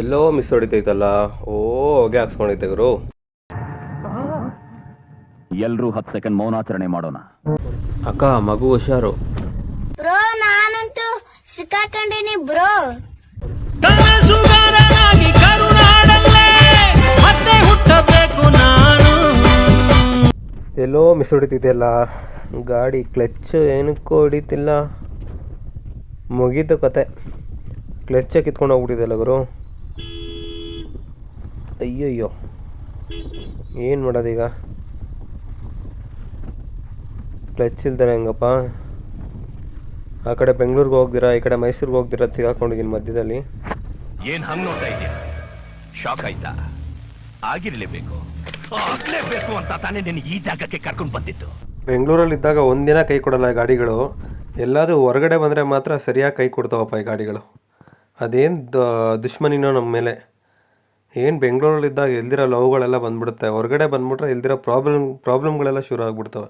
ಎಲ್ಲೋ miss ಹೊಡಿತೈತಲ್ಲ. ಓ ಹೊಗೆ ಹಾಕ್ಸ್ಕೊಂಡೈತೆ ಗುರು. ಎಲ್ರೂ ಹತ್ತು ಸೆಕೆಂಡ್ ಮೌನಾಚರಣೆ ಮಾಡೋಣ. ಅಕ್ಕ ಮಗು ಹುಷಾರು. ಬ್ರೋ ನಾನಂತೂ ಸಿಕ್ಕಾಕೊಂಡಿನಿ ಬ್ರೋ. ಕನಸುಗಾರನಾಗಿ ಕರುನಾಡಲ್ಲೇ ಮತ್ತೆ ಹುಟ್ಟಬೇಕು ನಾನು. ಎಲ್ಲೋ ಮಿಸ್ ಹೊಡಿತೈತೆಲ್ಲ ಗಾಡಿ ಕ್ಲಚ್ ಏನಕ್ಕೂ ಹೊಡಿತಿಲ್ಲ ಮುಗೀತು ಕತೆ. ಕ್ಲಚ್ಚ ಕಿತ್ಕೊಂಡು ಹೋಗ್ಬಿಟ್ಟಿದೆಲ್ಲ ಗುರು. ಅಯ್ಯಯ್ಯೋ ಏನು ಮಾಡೋದೀಗ ಕ್ಲಚ್ ಇಲ್ದಾರೆ ಹೆಂಗಪ್ಪ? ಆ ಕಡೆ ಬೆಂಗಳೂರಿಗೆ ಹೋಗ್ದಿರಾ ಈ ಕಡೆ ಮೈಸೂರಿಗೆ ಹೋಗ್ದಿರಾ ಸಿಗಾಕೊಂಡಿದ್ದೀನಿ ಮಧ್ಯದಲ್ಲಿ. ಏನು ಹಂಗೆ ನೋಡ್ತಾ ಇದೆಯಾ ಶಾಕ್ ಆಯ್ತಾ? ಆಗಿರಲೇಬೇಕು. ಆಗ್ಲೇಬೇಕು ಅಂತ ತಾನೇ ನೀನು ಈ ಜಾಗಕ್ಕೆ ಕರ್ಕೊಂಡು ಬಂದಿತ್ತು ಬೆಂಗಳೂರಲ್ಲಿ ಇದ್ದಾಗ ಒಂದಿನ ಕೈ ಕೊಡಲ್ಲ ಈ ಗಾಡಿಗಳು. ಎಲ್ಲಾದರೂ ಹೊರಗಡೆ ಬಂದರೆ ಮಾತ್ರ ಸರಿಯಾಗಿ ಕೈ ಕೊಡ್ತಾವಪ್ಪ ಈ ಗಾಡಿಗಳು. ಅದೇನು ದುಶ್ಮನಿನೋ ನಮ್ಮ ಮೇಲೆ ಏನು ಬೆಂಗಳೂರಲ್ಲಿದ್ದಾಗ ಎಲ್ದಿರೋ ಲವ್ಗಳೆಲ್ಲ ಬಂದ್ಬಿಡುತ್ತೆ. ಹೊರಗಡೆ ಬಂದ್ಬಿಟ್ರೆ ಇಲ್ದಿರೋ ಪ್ರಾಬ್ಲಮ್ ಪ್ರಾಬ್ಲಮ್ಗಳೆಲ್ಲ ಶುರು ಆಗ್ಬಿಡ್ತವೆ.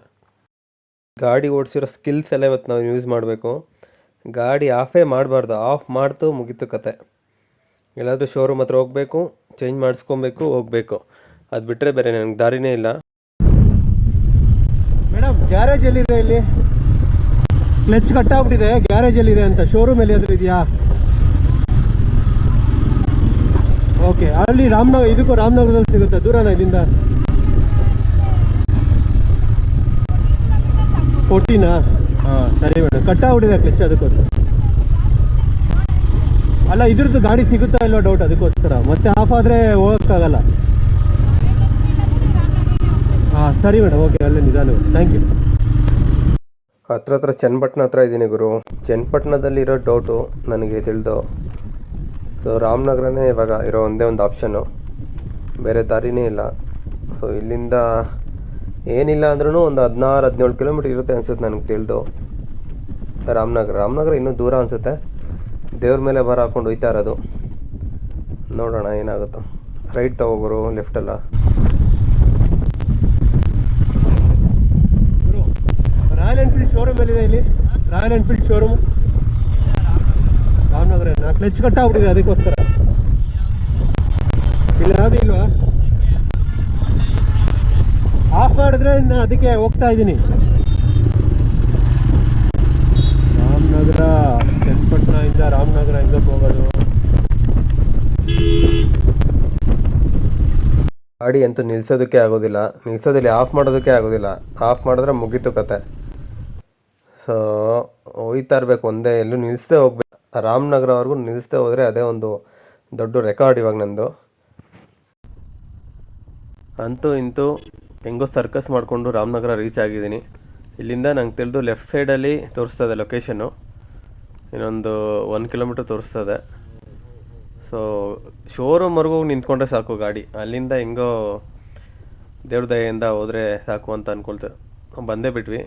ಗಾಡಿ ಓಡಿಸಿರೋ ಸ್ಕಿಲ್ಸ್ ಎಲ್ಲ ಇವತ್ತು ನಾವು ಯೂಸ್ ಮಾಡಬೇಕು. ಗಾಡಿ ಆಫೇ ಮಾಡಬಾರ್ದು ಆಫ್ ಮಾಡ್ತು ಮುಗೀತು ಕತೆ. ಎಲ್ಲಾದರೂ ಶೋರೂಮ್ ಹತ್ರ ಹೋಗಬೇಕು ಚೇಂಜ್ ಮಾಡಿಸ್ಕೊಬೇಕು, ಹೋಗಬೇಕು. ಅದು ಬಿಟ್ಟರೆ ಬೇರೆ ನನಗೆ ದಾರಿನೇ ಇಲ್ಲ. ಮೇಡಮ್ ಗ್ಯಾರೇಜ್ ಎಲ್ಲಿದೆ ಇಲ್ಲಿ? ಕ್ಲಚ್ ಕಟ್ಟಾಗ್ಬಿಟ್ಟಿದೆ ಗ್ಯಾರೇಜ್ ಎಲ್ಲಿದೆ ಅಂತ. ಶೋರೂಮ್ ಎಲ್ಲಿ ಇದೆಯಾ? ಓಕೆ, ಅಲ್ಲಿ ರಾಮನಗರ ಇದಕ್ಕೂ ರಾಮನಗರದಲ್ಲಿ ಸಿಗುತ್ತೆ, ದೂರನ ಇಲ್ಲಿಂದ? ಫೋರ್ಟಿನಾ ಹಾಂ, ಸರಿ ಮೇಡಮ್ ಕಟ್ಟಾಗ್ಬಿಟ್ಟಿದೆ ಕ್ಲಚ್ ಅದಕ್ಕೋಸ್ಕರ. ಅಲ್ಲ, ಇದ್ರದ್ದು ಗಾಡಿ ಸಿಗುತ್ತಾ ಇಲ್ಲೋ ಡೌಟ್ ಅದಕ್ಕೋಸ್ಕರ? ಮತ್ತೆ ಆಫ್ ಆದರೆ ಹೋಗೋಕ್ಕಾಗಲ್ಲ. ಹಾಂ, ಸರಿ ಮೇಡಮ್ ಓಕೆ, ಅಲ್ಲೇ ನಿಧಾನ ಥ್ಯಾಂಕ್ ಯು ಹತ್ರ ಹತ್ರ ಚನ್ನಪಟ್ಟಣ ಹತ್ರ ಇದ್ದೀನಿ ಗುರು. ಚನ್ನಪಟ್ಟಣದಲ್ಲಿರೋ ಡೌಟು ನನಗೆ ತಿಳಿದು ಸೊ ರಾಮನಗರನೇ ಇವಾಗ ಇರೋ ಒಂದೇ ಒಂದು ಆಪ್ಷನ್ನು ಬೇರೆ ದಾರಿನೇ ಇಲ್ಲ. ಸೊ ಇಲ್ಲಿಂದ ಏನಿಲ್ಲ ಅಂದ್ರೂ ಒಂದು ಹದಿನಾರು, ಹದಿನೇಳು ಕಿಲೋಮೀಟ್ರ್ ಇರುತ್ತೆ ಅನ್ಸುತ್ತೆ ನನಗೆ ತಿಳಿದು. ರಾಮನಗರ ರಾಮನಗರ ಇನ್ನೂ ದೂರ ಅನಿಸುತ್ತೆ. ದೇವ್ರ ಮೇಲೆ ಬರ ಹಾಕೊಂಡು ಹೋಯ್ತಾ ಇರೋದು. ನೋಡೋಣ ಏನಾಗುತ್ತೋ. ರೈಟ್ ತಗೋಬರು ಲೆಫ್ಟಲ್ಲ ರಾಯಲ್ ಎನ್ಫೀಲ್ಡ್ ಶೋರೂಮ್ ಎಲ್ಲಿದೆ ಇಲ್ಲಿ? ರಾಯಲ್ ಎನ್ಫೀಲ್ಡ್ ಶೋರೂಮ್ ಕ್ಲಚ್ ಕಟ್ಟಾಗ್ಬಿಟ್ಟಿದೆ ಅದಕ್ಕೋಸ್ಕರ. ಇಲ್ಲ ಯಾವುದು ಇಲ್ವಾ ಆಫ್ ಮಾಡಿದ್ರೆ ಅದಕ್ಕೆ ಹೋಗ್ತಾ ಇದ್ದೀನಿ. ರಾಮನಗರ ಚನ್ನಪಟ್ಟಣದಿಂದ ರಾಮನಗರ ಇಂದ ಹೋಗೋದು. ಗಾಡಿ ಅಂತೂ ನಿಲ್ಸೋದಕ್ಕೆ ಆಗೋದಿಲ್ಲ. ನಿಲ್ಸೋದಿಲ್ಲ ಆಫ್ ಮಾಡೋದಕ್ಕೆ ಆಗೋದಿಲ್ಲ. ಆಫ್ ಮಾಡಿದ್ರೆ ಮುಗೀತು ಕತೆ. ಸೊ ಹೋಯ್ತಾ ಇರಬೇಕು ಒಂದೇ, ಎಲ್ಲೂ ನಿಲ್ಲಿಸ್ದೇ ಹೋಗ್ಬೇಕು. ರಾಮನಗರವರೆಗೂ ನಿಲ್ಲಿಸ್ತಾ ಹೋದರೆ ಅದೇ ಒಂದು ದೊಡ್ಡ ರೆಕಾರ್ಡ್ ಇವಾಗ ನಂದು ಅಂತೂ ಇಂತೂ ಹೆಂಗೋ ಸರ್ಕಸ್ ಮಾಡಿಕೊಂಡು ರಾಮನಗರ ರೀಚ್ ಆಗಿದ್ದೀನಿ. ಇಲ್ಲಿಂದ ನಂಗೆ ತಿಳಿದು ಲೆಫ್ಟ್ ಸೈಡಲ್ಲಿ ತೋರಿಸ್ತದೆ ಲೊಕೇಶನ್ನು ಇನ್ನೊಂದು ಒನ್ ಕಿಲೋಮೀಟ್ರ್ ತೋರಿಸ್ತದೆ. ಸೊ ಶೋರೂಮ್ವರೆಗೂ ನಿಂತ್ಕೊಂಡ್ರೆ ಸಾಕು ಗಾಡಿ. ಅಲ್ಲಿಂದ ಹೆಂಗೋ ದೇವ್ರ ದಯೆಯಿಂದ ಹೋದರೆ ಸಾಕು ಅಂತ ಅಂದ್ಕೊಳ್ತೇವೆ ಬಂದೇ ಬಿಟ್ವಿ.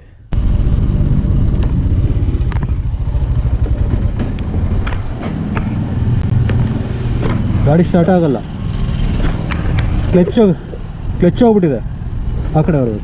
ಗಾಡಿ ಸ್ಟಾರ್ಟ್ ಆಗಲ್ಲ. ಕ್ಲಚ್ ಕ್ಲಚ್ ಹೋಗ್ಬಿಟ್ಟಿದೆ ಆ ಕಡೆ ಅವರು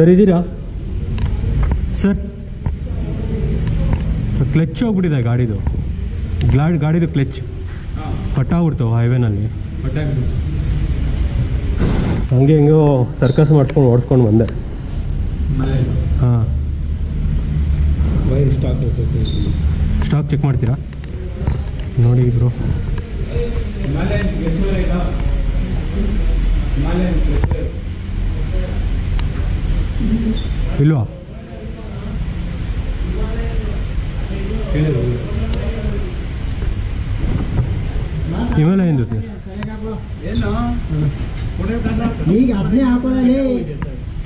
ಸರ್ ಇದ್ದೀರಾ ಸರ್. ಕ್ಲಚ್ ಹೋಗ್ಬಿಟ್ಟಿದೆ ಗಾಡಿದು. ಗ್ಲಾಡ್ ಗಾಡಿದು ಕ್ಲಚ್. ಕಟ್ಟಾಗ್ಬಿಡ್ತಾವೆ ಹೈವೇನಲ್ಲಿ. ಹಂಗೆ ಹೆಂಗೋ ಸರ್ಕಸ್ ಮಾಡಿಸ್ಕೊಂಡು ಓಡಿಸ್ಕೊಂಡು ಬಂದೆ. ಹಾಂ. ಸ್ಟಾಕ್ ಚೆಕ್ ಮಾಡ್ತೀರಾ? ನೋಡಿ ಇಬ್ರು ಇಲ್ವಾ? ಇವೆಲ್ಲ ಏನು ಸರ್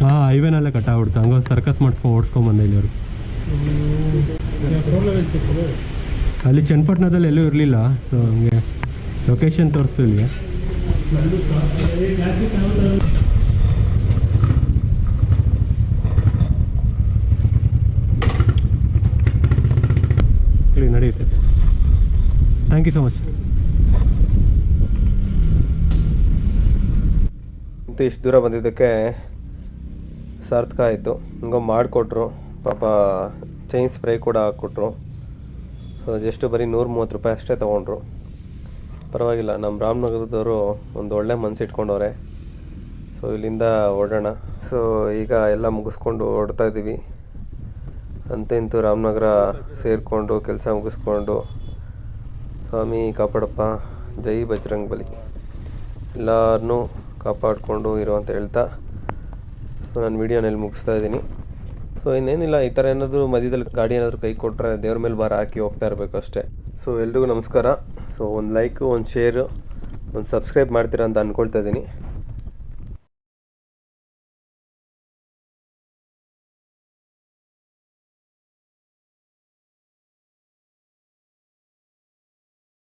ಹಾಂ ಹೈವೇನಲ್ಲೇ ಕಟ್ಟಾಗ್ಬಿಡ್ತು ಹಂಗ ಸರ್ಕಸ್ ಮಾಡಿಸ್ಕೊಂಡು ಓಡಿಸ್ಕೊಂಡ್ ಬಂದೆ ಅವರು. ಅಲ್ಲಿ ಚನ್ನಪಟ್ಟಣದಲ್ಲಿ ಎಲ್ಲೂ ಇರಲಿಲ್ಲ. ಸೊ ಹಂಗೆ ಲೊಕೇಶನ್ ತೋರಿಸ್ತು ಇಲ್ಲಿಗೆ. ಥ್ಯಾಂಕ್ ಯು ಸೊ ಮಚ್ ಇಷ್ಟು ದೂರ ಬಂದಿದ್ದಕ್ಕೆ ಸಾರ್ಥಕ ಆಯಿತು. ಹಂಗೆ ಮಾಡಿಕೊಟ್ರು. ಪಾಪ ಚೈನ್ ಸ್ಪ್ರೇ ಕೂಡ ಹಾಕ್ಕೊಟ್ರು. ಸೊ ಜಸ್ಟ್ ಬರೀ ನೂರ ಮೂವತ್ತು ರೂಪಾಯಿ ಅಷ್ಟೇ ತೊಗೊಂಡ್ರು. ಪರವಾಗಿಲ್ಲ ನಮ್ಮ ರಾಮನಗರದವರು ಒಂದು ಒಳ್ಳೆ ಮನ್ಸು ಇಟ್ಕೊಂಡವ್ರೆ. ಸೊ ಇಲ್ಲಿಂದ ಓಡೋಣ ಸೊ ಈಗ ಎಲ್ಲ ಮುಗಿಸ್ಕೊಂಡು ಓಡ್ತಾ ಇದ್ದೀವಿ ಅಂತೂ ರಾಮನಗರ ಸೇರಿಕೊಂಡು, ಕೆಲಸ ಮುಗಿಸ್ಕೊಂಡು ಸ್ವಾಮಿ ಕಾಪಾಡಪ್ಪ. ಜೈ ಬಜರಂಗ್ ಬಲಿ. ಎಲ್ಲರನ್ನೂ ಕಾಪಾಡಿಕೊಂಡು ಇರು ಅಂತ ಹೇಳ್ತಾ, ಸೊ ನಾನು ವೀಡಿಯೋನಲ್ಲಿ ಮುಗಿಸ್ತಾ ಇದ್ದೀನಿ. ಸೊ ಇನ್ನೇನಿಲ್ಲ, ಈ ಥರ ಏನಾದರೂ ಮಧ್ಯದಲ್ಲಿ ಗಾಡಿ ಏನಾದರೂ ಕೈ ಕೊಟ್ಟರೆ ದೇವ್ರ ಮೇಲೆ ಭಾರ ಹಾಕಿ ಹೋಗ್ತಾ ಇರಬೇಕು ಅಷ್ಟೇ. ಸೊ ಎಲ್ರಿಗೂ ನಮಸ್ಕಾರ. ಸೊ ಒಂದು ಲೈಕು ಒಂದು ಶೇರು ಒಂದು ಸಬ್ಸ್ಕ್ರೈಬ್ ಮಾಡ್ತೀರಾ ಅಂತ ಅಂದ್ಕೊಳ್ತಾ ಇದ್ದೀನಿ.